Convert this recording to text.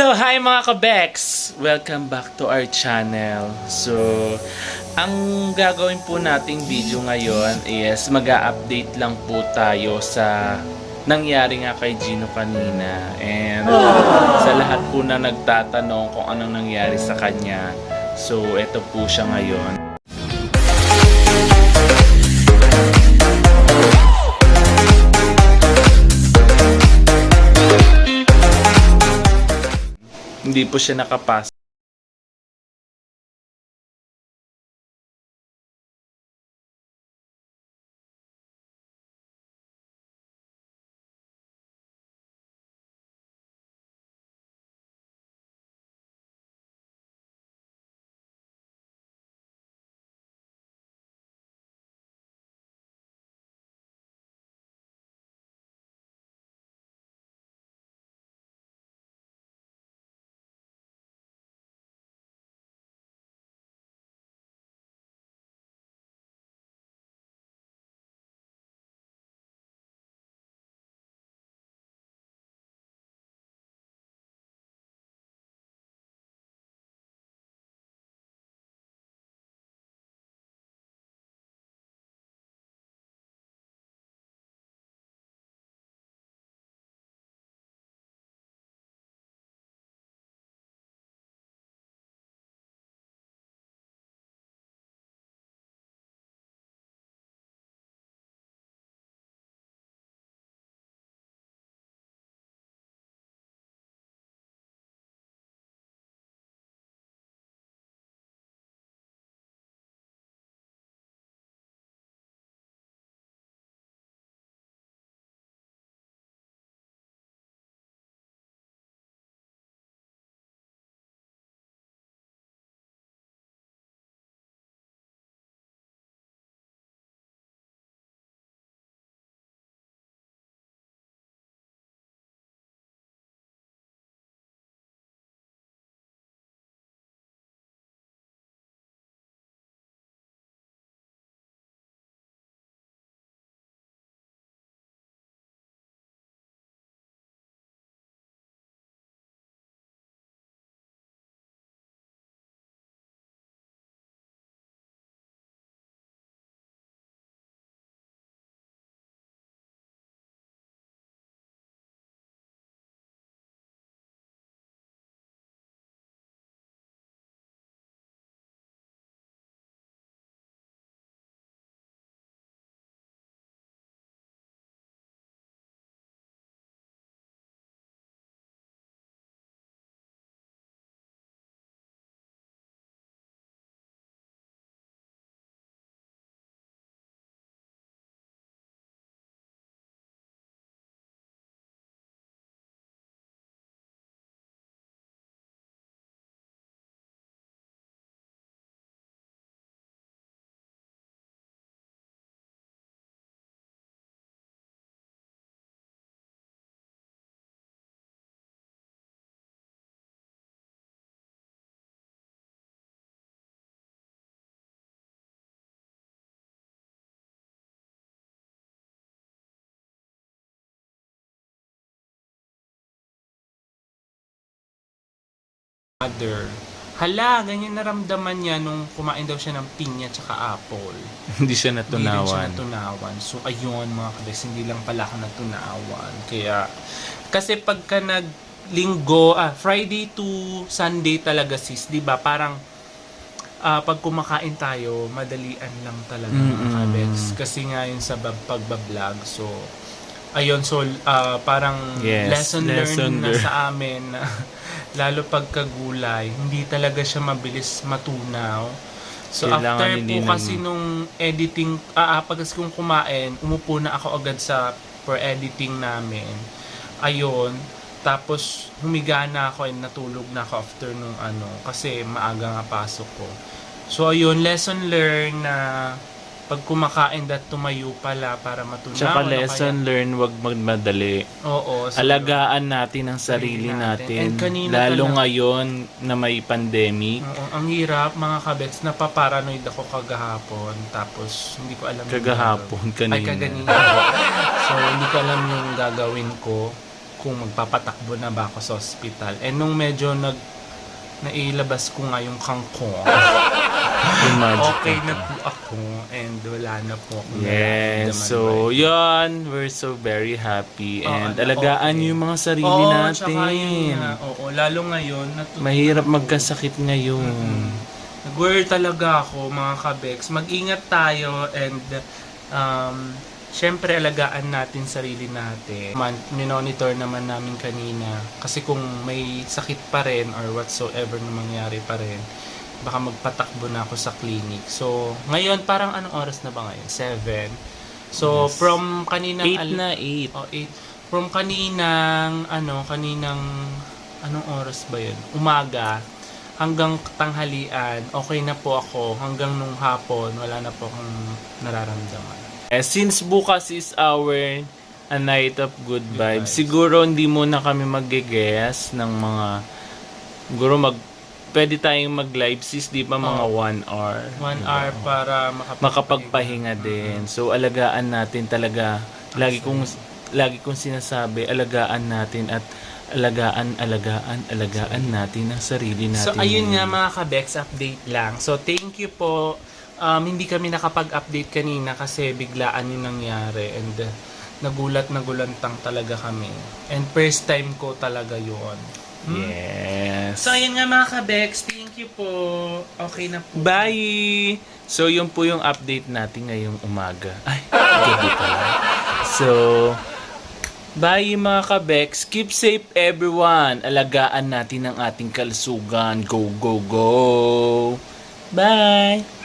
So, hi mga kabeks! Welcome back to our channel. So, ang gagawin po nating video ngayon is mag update lang po tayo sa nangyari nga kay Gino kanina. And sa lahat po na nagtatanong kung anong nangyari sa kanya. So, eto po siya ngayon. Hindi po siya nakapasok. Mother, hala, ganyan naramdaman niya nung kumain daw siya ng pinya tsaka apple. Hindi siya Hindi rin siya natunawan. natunawan. So, ayun mga kabes, hindi lang pala ako natunawan. Kaya, kasi pagka naglinggo, ah, Friday to Sunday talaga sis, di ba? Parang, ah, pag kumakain tayo, madalian lang talaga mga Mm-mm. kabes. Kasi nga yun sa bab- pagbablog. So, ayun, so, ah, parang Yes, lesson, lesson learned na sa amin na lalo pagkagulay, hindi talaga siya mabilis matunaw. So Kailangan after po nang- kasi nung editing, ah, ah, pag kasi kung kumain, umupo na ako agad sa per editing namin. Ayun, tapos humiga na ako and natulog na ako after nung ano, kasi maaga nga pasok ko. So ayun, lesson learned na pag kumakain dat tumayo pala para matunaw. Tsaka ano lesson learned, wag magmadali. kaya- Oo. so- Alagaan natin ang sarili natin. natin. Lalo talaga- ngayon na may pandemic. Oo, ang hirap mga kabets, napaparanoid ako kagahapon tapos hindi ko alam yung Kagahapon. Ay, kanina. kaganina. so, hindi ko alam yung gagawin ko. kung magpapatakbo na ba ako sa hospital. And nung medyo nag nailabas ko nga yung kangkong, Imagine okay ka. na po ako and wala na po ako Yes, so yun, we're so very happy Oo, and ano, alagaan okay. yung mga sarili Oo, natin. tsaka yun nga. Oo, lalo ngayon. natutunan Mahirap ko. magkasakit ngayon. Nag-worry talaga ako, mga kabeks. Mag-ingat tayo and um, syempre alagaan natin sarili natin. Man, minonitor naman namin kanina. Kasi kung may sakit pa rin or whatsoever na mangyari pa rin, baka magpatakbo na ako sa clinic. So, ngayon, parang anong oras na ba ngayon? 7. So, Yes. from kaninang... 8 al- na 8. Oh, eight. From kaninang, ano, kaninang, anong oras ba yun? Umaga, hanggang tanghalian, okay na po ako. Hanggang nung hapon, wala na po akong nararamdaman. Eh, since bukas is our a night of good Good vibes, vibes. siguro hindi muna kami mag-guess ng mga siguro mag pwede tayong mag-live sis di ba mga Oo. 1 hour. One hour para makapagpahinga. makapagpahinga din. So alagaan natin talaga. Lagi kong lagi kong sinasabi, alagaan natin at alagaan, alagaan, alagaan natin ang sarili natin. So, ayun nga mga ka-Bex, update lang. So, thank you po. Um, hindi kami nakapag-update kanina kasi biglaan yung nangyari and uh, nagulat na gulantang talaga kami. And first time ko talaga yun. Hmm? Yes. So, ayun nga mga ka-Bex, thank you po. Okay na po. Bye! So, yun po yung update natin ngayong umaga. Ay, gabi pala. So, bye mga kabex. Keep safe everyone. Alagaan natin ang ating kalusugan. Go, go, go! Bye!